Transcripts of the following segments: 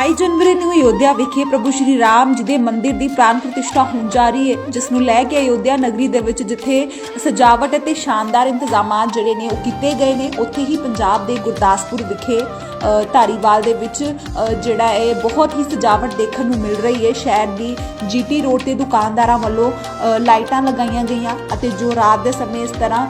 22 ਜਨਵਰੀ ਨੂੰ ਅਯੋਧਿਆ ਵਿਖੇ ਪ੍ਰਭੂ ਸ਼੍ਰੀ ਰਾਮ ਜੀ ਦੇ ਮੰਦਿਰ ਦੀ ਪ੍ਰਾਣ ਪ੍ਰਤਿਸ਼ਠਾ ਹੋਣ ਜਾ ਰਹੀ ਹੈ, ਜਿਸ ਨੂੰ ਲੈ ਕੇ ਅਯੋਧਿਆ ਨਗਰੀ ਦੇ ਵਿੱਚ ਜਿੱਥੇ ਸਜਾਵਟ ਅਤੇ ਸ਼ਾਨਦਾਰ ਇੰਤਜ਼ਾਮਾਤ ਜਿਹੜੇ ਨੇ ਉਹ ਕੀਤੇ ਗਏ ਨੇ, ਉੱਥੇ ਹੀ ਪੰਜਾਬ ਦੇ ਗੁਰਦਾਸਪੁਰ ਵਿਖੇ ਧਾਰੀਵਾਲ ਦੇ ਵਿੱਚ ਜਿਹੜਾ ਹੈ ਬਹੁਤ ਹੀ ਸਜਾਵਟ ਦੇਖਣ ਨੂੰ ਮਿਲ ਰਹੀ ਹੈ। ਸ਼ਹਿਰ ਦੀ ਜੀਟੀ ਰੋਡ ਤੇ ਦੁਕਾਨਦਾਰਾਂ ਵੱਲੋਂ ਲਾਈਟਾਂ ਲਗਾਈਆਂ ਗਈਆਂ ਅਤੇ ਜੋ ਰਾਤ ਦੇ ਸਮੇਂ ਇਸ ਤਰ੍ਹਾਂ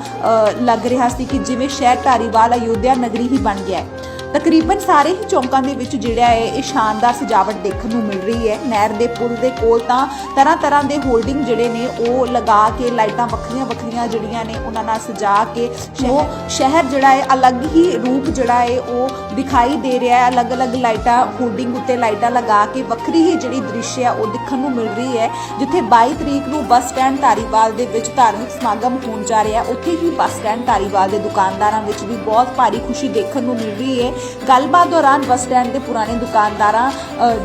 ਲੱਗ ਰਿਹਾ ਸੀ ਕਿ ਜਿਵੇਂ ਸ਼ਹਿਰ ਧਾਰੀਵਾਲ ਅਯੋਧਿਆ ਨਗਰੀ ਹੀ ਬਣ ਗਿਆ ਹੈ। ਤਕਰੀਬਨ ਸਾਰੇ ਹੀ ਚੌਂਕਾਂ ਦੇ ਵਿੱਚ ਜਿਹੜਾ ਹੈ ਇਹ ਸ਼ਾਨਦਾਰ ਸਜਾਵਟ ਦੇਖਣ ਨੂੰ ਮਿਲ ਰਹੀ ਹੈ। ਨਹਿਰ ਦੇ ਪੁਲ ਦੇ ਕੋਲ ਤਾਂ ਤਰ੍ਹਾਂ ਤਰ੍ਹਾਂ ਦੇ ਹੋਲਡਿੰਗ ਜਿਹੜੇ ਨੇ ਉਹ ਲਗਾ ਕੇ ਲਾਈਟਾਂ ਵੱਖਰੀਆਂ ਵੱਖਰੀਆਂ ਜਿਹੜੀਆਂ ਨੇ ਉਹਨਾਂ ਨਾਲ ਸਜਾ ਕੇ ਉਹ ਸ਼ਹਿਰ ਜਿਹੜਾ ਹੈ ਅਲੱਗ ਹੀ ਰੂਪ ਜਿਹੜਾ ਹੈ ਉਹ ਦਿਖਾਈ ਦੇ ਰਿਹਾ ਹੈ। ਅਲੱਗ-ਅਲੱਗ ਲਾਈਟਾਂ ਹੋਲਡਿੰਗ ਉੱਤੇ ਲਾਈਟਾਂ ਲਗਾ ਕੇ ਵੱਖਰੀ ਹੀ ਜਿਹੜੀ ਦ੍ਰਿਸ਼ ਹੈ ਉਹ ਦੇਖਣ ਨੂੰ ਮਿਲ ਰਹੀ ਹੈ। ਜਿੱਥੇ 22 ਤਰੀਕ ਨੂੰ ਬੱਸ ਸਟੈਂਡ ਧਾਰੀਵਾਲ ਦੇ ਵਿੱਚ ਧਾਰਮਿਕ ਸਮਾਗਮ ਹੋਣ ਜਾ ਰਿਹਾ ਹੈ ਉੱਥੇ ਹੀ ਬੱਸ ਸਟੈਂਡ ਧਾਰੀਵਾਲ ਦੇ ਦੁਕਾਨਦਾਰਾਂ ਵਿੱਚ ਵੀ ਬਹੁਤ ਭਾਰੀ ਖੁਸ਼ੀ ਦੇਖਣ ਨੂੰ ਮਿਲ ਰਹੀ ਹੈ। ਗੱਲਬਾਤ ਦੌਰਾਨ ਬੱਸ ਸਟੈਂਡ ਦੇ ਪੁਰਾਣੇ ਦੁਕਾਨਦਾਰਾਂ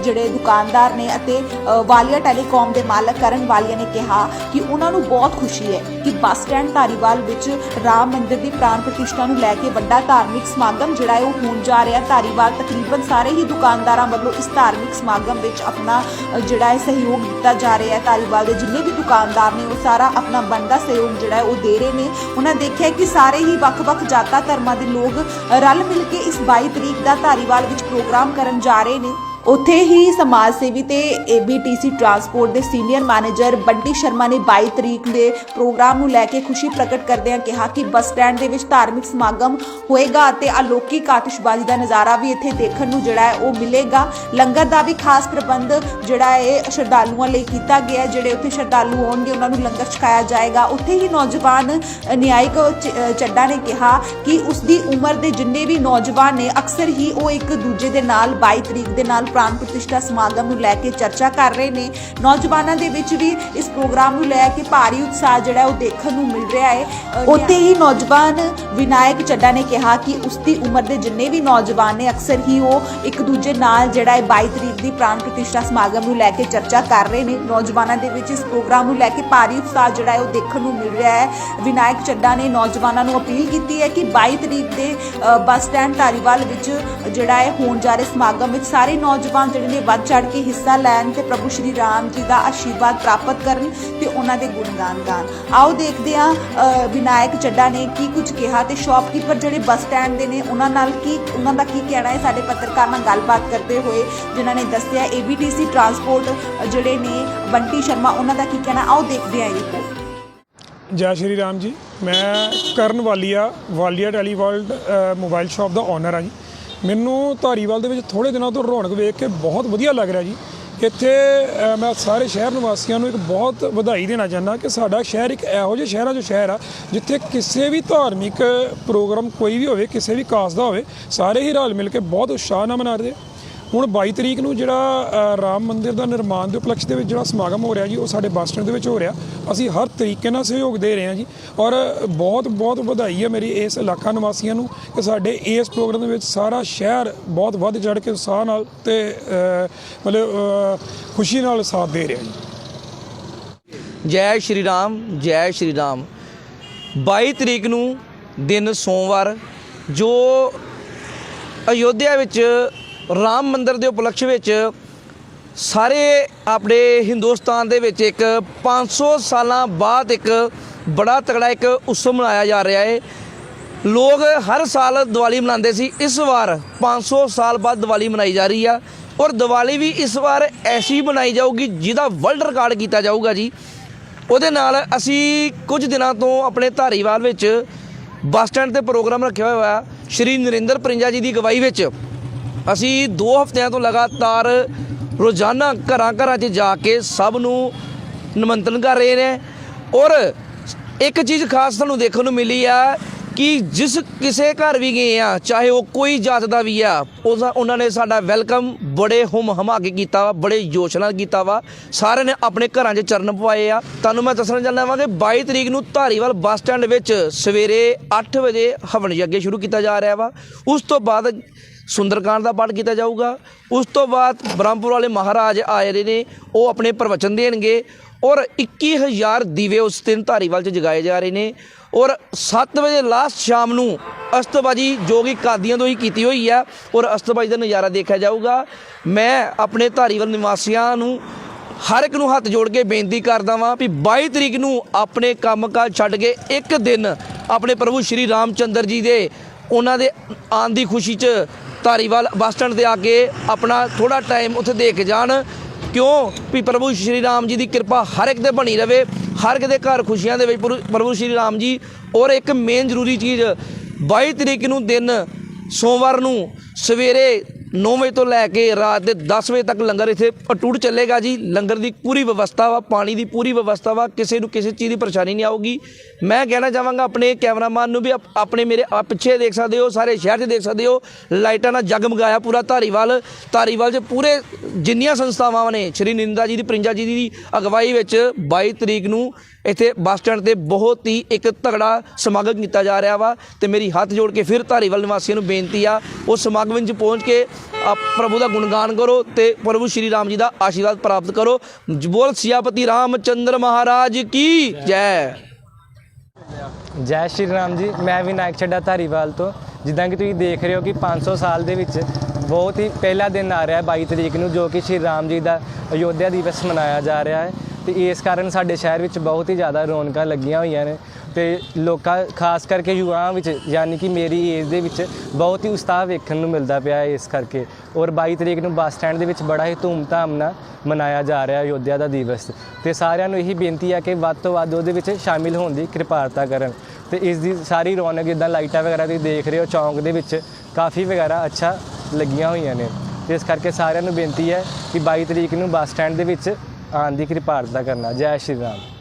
ਜਿਹੜੇ ਦੁਕਾਨਦਾਰ ਨੇ ਅਤੇ ਵਾਲੀਆ ਟੈਲੀਕਾਮ ਦੇ ਮਾਲਕ ਕਰਨ ਵਾਲੀਆ ਨੇ ਕਿਹਾ ਕਿ ਉਹਨਾਂ ਨੂੰ ਬਹੁਤ ਖੁਸ਼ੀ ਹੈ ਕਿ ਬੱਸ ਸਟੈਂਡ ਧਾਰੀਵਾਲ ਵਿੱਚ ਰਾਮ ਮੰਦਿਰ ਦੀ ਪ੍ਰਾਨ ਪ੍ਰਤਿਸ਼ਠਾ ਨੂੰ ਲੈ ਕੇ ਵੱਡਾ ਧਾਰਮਿਕ ਸਮਾਗਮ, ਜਿਹੜਾ ਹੈ ਉਹ ਹੋਣ ਜਾ ਰਿਹਾ ਧਾਰੀਵਾਲ ਤਕਰੀਬਨ ਸਾਰੇ ਹੀ ਦੁਕਾਨਦਾਰਾਂ ਵੱਲੋਂ ਇਸ ਧਾਰਮਿਕ ਸਮਾਗਮ ਵਿੱਚ ਆਪਣਾ ਜਿਹੜਾ ਹੈ ਸਹਿਯੋਗ ਦਿੱਤਾ ਜਾ ਰਿਹਾ ਹੈ। ਧਾਰੀਵਾਲ ਦੇ ਜਿੰਨੇ ਵੀ ਦੁਕਾਨਦਾਰ ਨੇ, ਉਹ ਸਾਰਾ ਆਪਣਾ ਬਣਦਾ ਸਹਿਯੋਗ ਜਿਹੜਾ ਹੈ ਉਹ ਦੇ ਰਹੇ ਨੇ। ਉਹਨਾਂ ਦੇਖਿਆ ਕਿ ਸਾਰੇ ਹੀ ਵੱਖ-ਵੱਖ ਜਾਤਾਂ, ਧਰਮਾਂ ਦੇ ਲੋਕ ਰਲ ਮਿਲ ਕੇ ਇਸ 22 ਤਰੀਕ ਦਾ ਧਾਰੀਵਾਲ ਵਿੱਚ ਪ੍ਰੋਗਰਾਮ ਕਰਨ ਜਾ ਰਹੇ ਨੇ। ਉੱਥੇ ਹੀ ਸਮਾਜ ਸੇਵੀ ਤੇ ABTC ਟਰਾਂਸਪੋਰਟ ਦੇ ਸੀਨੀਅਰ ਮੈਨੇਜਰ ਬੰਟੀ ਸ਼ਰਮਾ ਨੇ 22 ਤਰੀਕ ਦੇ ਪ੍ਰੋਗਰਾਮ ਨੂੰ ਲੈ ਕੇ ਖੁਸ਼ੀ ਪ੍ਰਗਟ ਕਰਦਿਆਂ ਕਿਹਾ ਕਿ ਬੱਸ ਸਟੈਂਡ ਦੇ ਵਿੱਚ ਧਾਰਮਿਕ ਸਮਾਗਮ ਹੋਏਗਾ ਅਤੇ ਅਲੌਕਿਕ ਆਤਿਸ਼ਬਾਜ਼ੀ ਦਾ ਨਜ਼ਾਰਾ ਵੀ ਇੱਥੇ ਦੇਖਣ ਨੂੰ ਜਿਹੜਾ ਹੈ ਉਹ ਮਿਲੇਗਾ। ਲੰਗਰ ਦਾ ਵੀ ਖਾਸ ਪ੍ਰਬੰਧ ਜਿਹੜਾ ਹੈ ਸ਼ਰਧਾਲੂਆਂ ਲਈ ਕੀਤਾ ਗਿਆ ਜਿਹੜੇ ਉੱਥੇ ਸ਼ਰਧਾਲੂ ਆਉਣਗੇ, ਉਹਨਾਂ ਨੂੰ ਲੰਗਰ ਛਕਾਇਆ ਜਾਏਗਾ। ਉੱਥੇ ਹੀ ਨੌਜਵਾਨ ਨਿਆਇਕ ਚ- ਚੱਡਾ ਨੇ ਕਿਹਾ ਕਿ ਉਸ ਦੀ ਉਮਰ ਦੇ ਜਿੰਨੇ ਵੀ ਨੌਜਵਾਨ ਨੇ, ਅਕਸਰ ਹੀ ਉਹ ਇੱਕ ਦੂਜੇ ਦੇ ਨਾਲ 22 ਤਰੀਕ ਦੇ ਨਾਲ ਪ੍ਰਾਣ ਪ੍ਰਤਿਸ਼ਠਾ ਸਮਾਗਮ ਨੂੰ ਲੈ ਕੇ ਚਰਚਾ ਕਰ ਰਹੇ ਨੇ। ਨੌਜਵਾਨਾਂ ਦੇ ਵਿੱਚ ਵੀ ਇਸ ਪ੍ਰੋਗਰਾਮ ਨੂੰ ਲੈ ਕੇ ਭਾਰੀ ਉਤਸ਼ਾਹ ਜਿਹੜਾ ਉਹ ਦੇਖਣ ਨੂੰ ਮਿਲ ਰਿਹਾ ਹੈ। ਉੱਥੇ ਹੀ ਨੌਜਵਾਨ ਵਿਨਾਇਕ ਚੱਡਾ ਨੇ ਕਿਹਾ ਕਿ ਉਸ ਦੀ ਉਮਰ ਦੇ ਜਿੰਨੇ ਵੀ ਨੌਜਵਾਨ ਨੇ, ਅਕਸਰ ਹੀ ਉਹ ਇੱਕ ਦੂਜੇ ਨਾਲ ਜਿਹੜਾ ਹੈ 22 ਤਰੀਕ ਦੀ ਪ੍ਰਾਣ ਪ੍ਰਤਿਸ਼ਠਾ ਸਮਾਗਮ ਨੂੰ ਲੈ ਕੇ ਚਰਚਾ ਕਰ ਰਹੇ ਨੇ। ਨੌਜਵਾਨਾਂ ਦੇ ਵਿੱਚ ਇਸ ਪ੍ਰੋਗਰਾਮ ਨੂੰ ਲੈ ਕੇ ਭਾਰੀ ਉਤਸ਼ਾਹ ਜਿਹੜਾ ਹੈ ਉਹ ਦੇਖਣ ਨੂੰ ਮਿਲ ਰਿਹਾ ਹੈ। ਵਿਨਾਇਕ ਚੱਡਾ ਨੇ ਨੌਜਵਾਨਾਂ ਨੂੰ ਅਪੀਲ ਕੀਤੀ ਹੈ ਕਿ 22 ਤਰੀਕ ਦੇ ਬੱਸ ਸਟੈਂਡ ਧਾਰੀਵਾਲ ਵਿੱਚ ਜਿਹੜਾ ਹੈ ਹੋਣ ਜਾ ਰਹੇ ਸਮਾਗਮ ਵਿੱਚ ਸਾਰੇ ਨੌਜਵਾਨ ਜਿਹੜੇ ਨੇ ਵੱਧ ਚੜ ਕੇ ਹਿੱਸਾ ਲੈਣ ਤੇ ਪ੍ਰਭੂ ਸ਼੍ਰੀ ਰਾਮ ਜੀ ਦਾ ਆਸ਼ੀਰਵਾਦ ਪ੍ਰਾਪਤ ਕਰਨ ਤੇ ਉਹਨਾਂ ਦੇ ਗੁਣਗਾਨ ਗਾਣ ਆਓ ਦੇਖਦੇ ਹਾਂ ਵਿਨਾਇਕ ਚੱਡਾ ਨੇ ਕੀ ਕੁਝ ਕਿਹਾ ਤੇ ਸ਼ਾਪਕੀਪਰ ਜਿਹੜੇ ਬੱਸ ਸਟੈਂਡ ਦੇ ਨੇ, ਉਹਨਾਂ ਨਾਲ ਕੀ, ਉਹਨਾਂ ਦਾ ਕੀ ਕਹਿਣਾ ਹੈ? ਸਾਡੇ ਪੱਤਰਕਾਰ ਨਾਲ ਗੱਲਬਾਤ ਕਰਦੇ ਹੋਏ ਜਿਨ੍ਹਾਂ ਨੇ ਦੱਸਿਆ ABTC ਟਰਾਂਸਪੋਰਟ ਜਿਹੜੇ ਨੇ ਬੰਟੀ ਸ਼ਰਮਾ, ਉਹਨਾਂ ਦਾ ਕੀ ਕਹਿਣਾ? ਆਓ ਦੇਖਦੇ ਹਾਂ ਇਹ ਰਿਪੋਰਟ ਜੈ ਸ਼੍ਰੀ ਰਾਮ ਜੀ, ਮੈਂ Karan Walia Walia Teleworld mobile shop ਦਾ ਓਨਰ ਆ ਜੀ। ਮੈਨੂੰ ਧਾਰੀਵਾਲ ਦੇ ਵਿੱਚ ਥੋੜੇ ਦਿਨਾਂ ਤੋਂ ਰੌਣਕ ਵੇਖ ਕੇ ਬਹੁਤ ਵਧੀਆ ਲੱਗ ਰਿਹਾ ਜੀ। ਇੱਥੇ ਮੈਂ ਸਾਰੇ ਸ਼ਹਿਰ ਨਿਵਾਸੀਆਂ ਨੂੰ ਇੱਕ ਬਹੁਤ ਵਧਾਈ ਦੇਣਾ ਚਾਹੁੰਦਾ ਕਿ ਸਾਡਾ ਸ਼ਹਿਰ ਇੱਕ ਇਹੋ ਜਿਹੇ ਆ ਜੋ ਸ਼ਹਿਰ ਆ, ਜਿੱਥੇ ਕਿਸੇ ਵੀ ਧਾਰਮਿਕ ਪ੍ਰੋਗਰਾਮ ਕੋਈ ਵੀ ਹੋਵੇ, ਕਿਸੇ ਵੀ ਕਾਸਟ ਦਾ ਹੋਵੇ, ਸਾਰੇ ਹੀ ਰਲ ਮਿਲ ਕੇ ਬਹੁਤ ਉਤਸ਼ਾਹ ਨਾਲ ਮਨਾ ਰਹੇ ਹੁਣ 22 ਤਰੀਕ ਨੂੰ ਜਿਹੜਾ ਰਾਮ ਮੰਦਿਰ ਦਾ ਨਿਰਮਾਣ ਦੇ ਉਪਲਕਸ਼ ਦੇ ਵਿੱਚ ਜਿਹੜਾ ਸਮਾਗਮ ਹੋ ਰਿਹਾ ਜੀ, ਉਹ ਸਾਡੇ ਬੱਸ ਸਟੈਂਡ ਦੇ ਵਿੱਚ ਹੋ ਰਿਹਾ। ਅਸੀਂ ਹਰ ਤਰੀਕੇ ਨਾਲ ਸਹਿਯੋਗ ਦੇ ਰਹੇ ਹਾਂ ਜੀ ਔਰ ਬਹੁਤ ਬਹੁਤ ਵਧਾਈ ਹੈ ਮੇਰੀ ਇਸ ਇਲਾਕਾ ਨਿਵਾਸੀਆਂ ਨੂੰ ਕਿ ਸਾਡੇ ਇਸ ਪ੍ਰੋਗਰਾਮ ਦੇ ਵਿੱਚ ਸਾਰਾ ਸ਼ਹਿਰ ਬਹੁਤ ਵੱਧ ਚੜ ਕੇ ਉਤਸ਼ਾਹ ਨਾਲ ਤੇ ਮਤਲਬ ਖੁਸ਼ੀ ਨਾਲ ਸਾਥ ਦੇ ਰਿਹਾ ਜੀ। ਜੈ ਸ਼੍ਰੀ ਰਾਮ, ਜੈ ਸ਼੍ਰੀ ਰਾਮ। 22 ਤਰੀਕ ਨੂੰ ਦਿਨ ਸੋਮਵਾਰ, ਜੋ ਅਯੋਧਿਆ ਵਿੱਚ ਰਾਮ ਮੰਦਿਰ ਦੇ ਉਪਲਕਸ਼ ਵਿੱਚ ਸਾਰੇ ਆਪਣੇ ਹਿੰਦੁਸਤਾਨ ਦੇ ਵਿੱਚ ਇੱਕ 500 ਸਾਲਾਂ ਬਾਅਦ ਇੱਕ ਬੜਾ ਤਗੜਾ ਇੱਕ ਉਤਸਵ ਮਨਾਇਆ ਜਾ ਰਿਹਾ ਹੈ। ਲੋਕ ਹਰ ਸਾਲ ਦੀਵਾਲੀ ਮਨਾਉਂਦੇ ਸੀ। ਇਸ ਵਾਰ 500 ਸਾਲ ਬਾਅਦ ਦੀਵਾਲੀ ਮਨਾਈ ਜਾ ਰਹੀ ਆ ਔਰ ਦੀਵਾਲੀ ਵੀ ਇਸ ਵਾਰ ਐਸੀ ਬਣਾਈ ਜਾਊਗੀ ਜਿਹਦਾ ਵਰਲਡ ਰਿਕਾਰਡ ਕੀਤਾ ਜਾਊਗਾ ਜੀ। ਉਹਦੇ ਨਾਲ ਅਸੀਂ ਕੁਝ ਦਿਨਾਂ ਤੋਂ ਆਪਣੇ ਧਾਰੀਵਾਲ ਵਿੱਚ ਬੱਸ ਸਟੈਂਡ ਤੇ ਪ੍ਰੋਗਰਾਮ ਰੱਖਿਆ ਹੋਇਆ ਸ਼੍ਰੀ ਨਰਿੰਦਰ ਪ੍ਰਿੰਜਾ ਜੀ ਦੀ ਅਗਵਾਈ ਵਿੱਚ ਅਸੀਂ 2 ਹਫ਼ਤਿਆਂ ਤੋਂ ਲਗਾਤਾਰ ਰੋਜ਼ਾਨਾ ਘਰਾਂ ਘਰਾਂ 'ਚ ਜਾ ਕੇ ਸਭ ਨੂੰ ਨਿਮੰਤਰਣ ਕਰ ਰਹੇ ਨੇ। ਔਰ ਇੱਕ ਚੀਜ਼ ਖਾਸ ਤੁਹਾਨੂੰ ਦੇਖਣ ਨੂੰ ਮਿਲੀ ਆ ਕਿ ਜਿਸ ਕਿਸੇ ਘਰ ਵੀ ਗਏ ਆ, ਚਾਹੇ ਉਹ ਕੋਈ ਜਾਤ ਦਾ ਵੀ ਆ ਉਹਦਾ ਉਹਨਾਂ ਨੇ ਸਾਡਾ ਵੈਲਕਮ ਬੜੇ ਹੁਮ ਹਮਾ ਕੇ ਕੀਤਾ ਵਾ, ਬੜੇ ਜੋਸ਼ ਨਾਲ ਕੀਤਾ ਵਾ। ਸਾਰਿਆਂ ਨੇ ਆਪਣੇ ਘਰਾਂ 'ਚ ਚਰਨ ਪਵਾਏ ਆ। ਤੁਹਾਨੂੰ ਮੈਂ ਦੱਸਣਾ ਚਾਹੁੰਦਾ ਵਾਂ ਕਿ 22 ਤਰੀਕ ਨੂੰ ਧਾਰੀਵਾਲ ਬੱਸ ਸਟੈਂਡ ਵਿੱਚ ਸਵੇਰੇ 8 ਵਜੇ ਹਵਨ ਯੱਗ ਸ਼ੁਰੂ ਕੀਤਾ ਜਾ ਰਿਹਾ ਵਾ। ਉਸ ਤੋਂ ਬਾਅਦ ਸੁੰਦਰਕਾਂਡ ਦਾ ਪਾਠ ਕੀਤਾ ਜਾਊਗਾ। ਉਸ ਤੋਂ ਬਾਅਦ ਬ੍ਰਹਮਪੁਰ ਵਾਲੇ ਮਹਾਰਾਜ ਆਏ ਰਹੇ ਨੇ, ਉਹ ਆਪਣੇ ਪ੍ਰਵਚਨ ਦੇਣਗੇ ਔਰ 21000 ਦੀਵੇ ਉਸ ਦਿਨ ਧਾਰੀਵਾਲ 'ਚ ਜਗਾਏ ਜਾ ਰਹੇ ਨੇ ਔਰ 7 ਵਜੇ ਲਾਸਟ ਸ਼ਾਮ ਨੂੰ ਅਸਤਬਾਜੀ ਜੋ ਕਿ ਕਾਦੀਆਂ ਤੋਂ ਹੀ ਕੀਤੀ ਹੋਈ ਆ, ਔਰ ਅਸਤਬਾਜੀ ਦਾ ਨਜ਼ਾਰਾ ਦੇਖਿਆ ਜਾਊਗਾ। ਮੈਂ ਆਪਣੇ ਧਾਰੀਵਾਲ ਨਿਵਾਸੀਆਂ ਨੂੰ ਹਰ ਇੱਕ ਨੂੰ ਹੱਥ ਜੋੜ ਕੇ ਬੇਨਤੀ ਕਰਦਾ ਵਾਂ ਵੀ 22 ਤਰੀਕ ਨੂੰ ਆਪਣੇ ਕੰਮਕਾਜ ਛੱਡ ਕੇ ਇੱਕ ਦਿਨ ਆਪਣੇ ਪ੍ਰਭੂ ਸ਼੍ਰੀ ਰਾਮਚੰਦਰ ਜੀ ਦੇ, ਉਹਨਾਂ ਦੇ ਆਉਣ ਦੀ ਖੁਸ਼ੀ 'ਚ ਧਾਰੀਵਾਲ ਬੱਸ ਸਟੈਂਡ ਤੇ ਆ ਕੇ ਆਪਣਾ ਥੋੜਾ ਟਾਈਮ ਉੱਥੇ ਦੇ ਕੇ ਜਾਣ। ਕਿਉਂ? ਵੀ ਪ੍ਰਭੂ ਸ਼੍ਰੀ ਰਾਮ ਜੀ ਦੀ ਕਿਰਪਾ ਹਰ ਇੱਕ ਤੇ ਬਣੀ ਰਵੇ, ਹਰ ਇੱਕ ਦੇ ਘਰ ਖੁਸ਼ੀਆਂ ਦੇ ਵਿੱਚ ਪ੍ਰਭੂ- ਪ੍ਰਭੂ ਸ਼੍ਰੀ ਰਾਮ ਜੀ। ਔਰ ਇੱਕ ਮੇਨ ਜ਼ਰੂਰੀ ਚੀਜ਼ 22 ਤਰੀਕ ਨੂੰ ਦਿਨ ਸੋਮਵਾਰ ਨੂੰ ਸਵੇਰੇ 9 ਵਜੇ ਤੋਂ ਲੈ ਕੇ ਰਾਤ ਦੇ 10 ਵਜੇ ਤੱਕ ਲੰਗਰ ਇੱਥੇ ਅਟੂਟ ਚੱਲੇਗਾ ਜੀ। ਲੰਗਰ ਦੀ ਪੂਰੀ ਵਿਵਸਥਾ ਵਾ, ਪਾਣੀ ਦੀ ਪੂਰੀ ਵਿਵਸਥਾ ਵਾ, ਕਿਸੇ ਨੂੰ ਕਿਸੇ ਚੀਜ਼ ਦੀ ਪਰੇਸ਼ਾਨੀ ਨਹੀਂ ਆਊਗੀ। ਮੈਂ ਕਹਿਣਾ ਚਾਹਾਂਗਾ ਆਪਣੇ ਕੈਮਰਾਮੈਨ ਨੂੰ ਵੀ ਆਪਣੇ ਮੇਰੇ ਆ ਪਿੱਛੇ ਦੇਖ ਸਕਦੇ ਹੋ, ਸਾਰੇ ਸ਼ਹਿਰ 'ਚ ਦੇਖ ਸਕਦੇ ਹੋ, ਲਾਈਟਾਂ ਨਾਲ ਜਗਮਗਾਇਆ ਪੂਰਾ ਧਾਰੀਵਾਲ। ਧਾਰੀਵਾਲ 'ਚ ਪੂਰੇ ਜਿੰਨੀਆਂ ਸੰਸਥਾਵਾਂ ਨੇ, ਸ਼੍ਰੀ ਨਿੰਦਾ ਜੀ ਦੀ, ਪ੍ਰਿੰਜਾ ਜੀ ਦੀ ਅਗਵਾਈ ਵਿੱਚ 22 ਤਰੀਕ ਨੂੰ ਇੱਥੇ ਬੱਸ ਸਟੈਂਡ ਤੇ ਬਹੁਤ ਹੀ ਇੱਕ ਤਗੜਾ ਸਮਾਗਮ ਕੀਤਾ ਜਾ ਰਿਹਾ ਵਾ ਤੇ ਮੇਰੀ ਹੱਥ ਜੋੜ ਕੇ ਫਿਰ ਧਾਰੀਵਾਲ ਨਿਵਾਸੀਆਂ ਨੂੰ ਬੇਨਤੀ ਆ, ਉਸ ਸਮਾਗਮ ਵਿੱਚ ਪਹੁੰਚ ਕੇ ਆ ਪ੍ਰਭੂ ਦਾ ਗੁਣਗਾਨ ਕਰੋ ਤੇ ਪ੍ਰਭੂ ਸ਼੍ਰੀ ਰਾਮ ਜੀ ਦਾ ਆਸ਼ੀਰਵਾਦ ਪ੍ਰਾਪਤ ਕਰੋ। ਬੋਲ ਸਿਆਪਤੀ ਰਾਮਚੰਦਰ ਮਹਾਰਾਜ ਕੀ? ਜੈ। ਜੈ ਸ਼੍ਰੀ ਰਾਮ ਜੀ, ਮੈਂ ਵਿਨਾਇਕ ਛੱਡਾ ਧਾਰੀਵਾਲ ਤੋਂ। ਜਿੱਦਾਂ ਕਿ ਤੁਸੀਂ ਦੇਖ ਰਹੇ ਹੋ ਕਿ 500 ਸਾਲ ਦੇ ਵਿੱਚ ਬਹੁਤ ਹੀ ਪਹਿਲਾ ਦਿਨ ਆ ਰਿਹਾ ਹੈ 22 ਤਰੀਕ ਨੂੰ, ਜੋ ਕਿ ਸ਼੍ਰੀ ਰਾਮ ਜੀ ਦਾ ਅਯੋਧਿਆ ਦਿਵਸ ਮਨਾਇਆ ਜਾ ਰਿਹਾ ਹੈ। ਤੇ ਇਸ ਕਾਰਨ ਸਾਡੇ ਸ਼ਹਿਰ ਵਿੱਚ ਬਹੁਤ ਹੀ ਜ਼ਿਆਦਾ ਰੌਣਕਾਂ ਲੱਗੀਆਂ ਹੋਈਆਂ ਨੇ ਤੇ ਲੋਕਾਂ, ਖਾਸ ਕਰਕੇ ਯੁਵਾਵਾਂ ਵਿੱਚ, ਯਾਨੀ ਕਿ ਮੇਰੀ ਏਜ ਦੇ ਵਿੱਚ ਬਹੁਤ ਹੀ ਉਤਸ਼ਾਹ ਵੇਖਣ ਨੂੰ ਮਿਲਦਾ ਪਿਆ ਹੈ ਇਸ ਕਰਕੇ। ਔਰ 22 ਤਰੀਕ ਨੂੰ ਬੱਸ ਸਟੈਂਡ ਦੇ ਵਿੱਚ ਬੜਾ ਹੀ ਧੂਮਧਾਮ ਨਾਲ ਮਨਾਇਆ ਜਾ ਰਿਹਾ ਅਯੋਧਿਆ ਦਾ ਦਿਵਸ। ਤੇ ਸਾਰਿਆਂ ਨੂੰ ਇਹੀ ਬੇਨਤੀ ਹੈ ਕਿ ਵੱਧ ਤੋਂ ਵੱਧ ਉਹਦੇ ਵਿੱਚ ਸ਼ਾਮਿਲ ਹੋਣ ਦੀ ਕਿਰਪਾਲਤਾ ਕਰਨ। ਤੇ ਇਸ ਦੀ ਸਾਰੀ ਰੌਣਕ ਜਿੱਦਾਂ ਲਾਈਟਾਂ ਵਗੈਰਾ ਤੁਸੀਂ ਦੇਖ ਰਹੇ ਹੋ, ਚੌਂਕ ਦੇ ਵਿੱਚ ਕਾਫੀ ਵਗੈਰਾ ਅੱਛਾ ਲੱਗੀਆਂ ਹੋਈਆਂ ਨੇ। ਤੇ ਇਸ ਕਰਕੇ ਸਾਰਿਆਂ ਨੂੰ ਬੇਨਤੀ ਹੈ ਕਿ 22 ਤਰੀਕ ਨੂੰ ਬੱਸ ਸਟੈਂਡ ਦੇ ਵਿੱਚ ਆਉਣ ਦੀ ਕਿਰਪਾਲਤਾ ਕਰਨਾ। ਜੈ ਸ਼੍ਰੀ ਰਾਮ।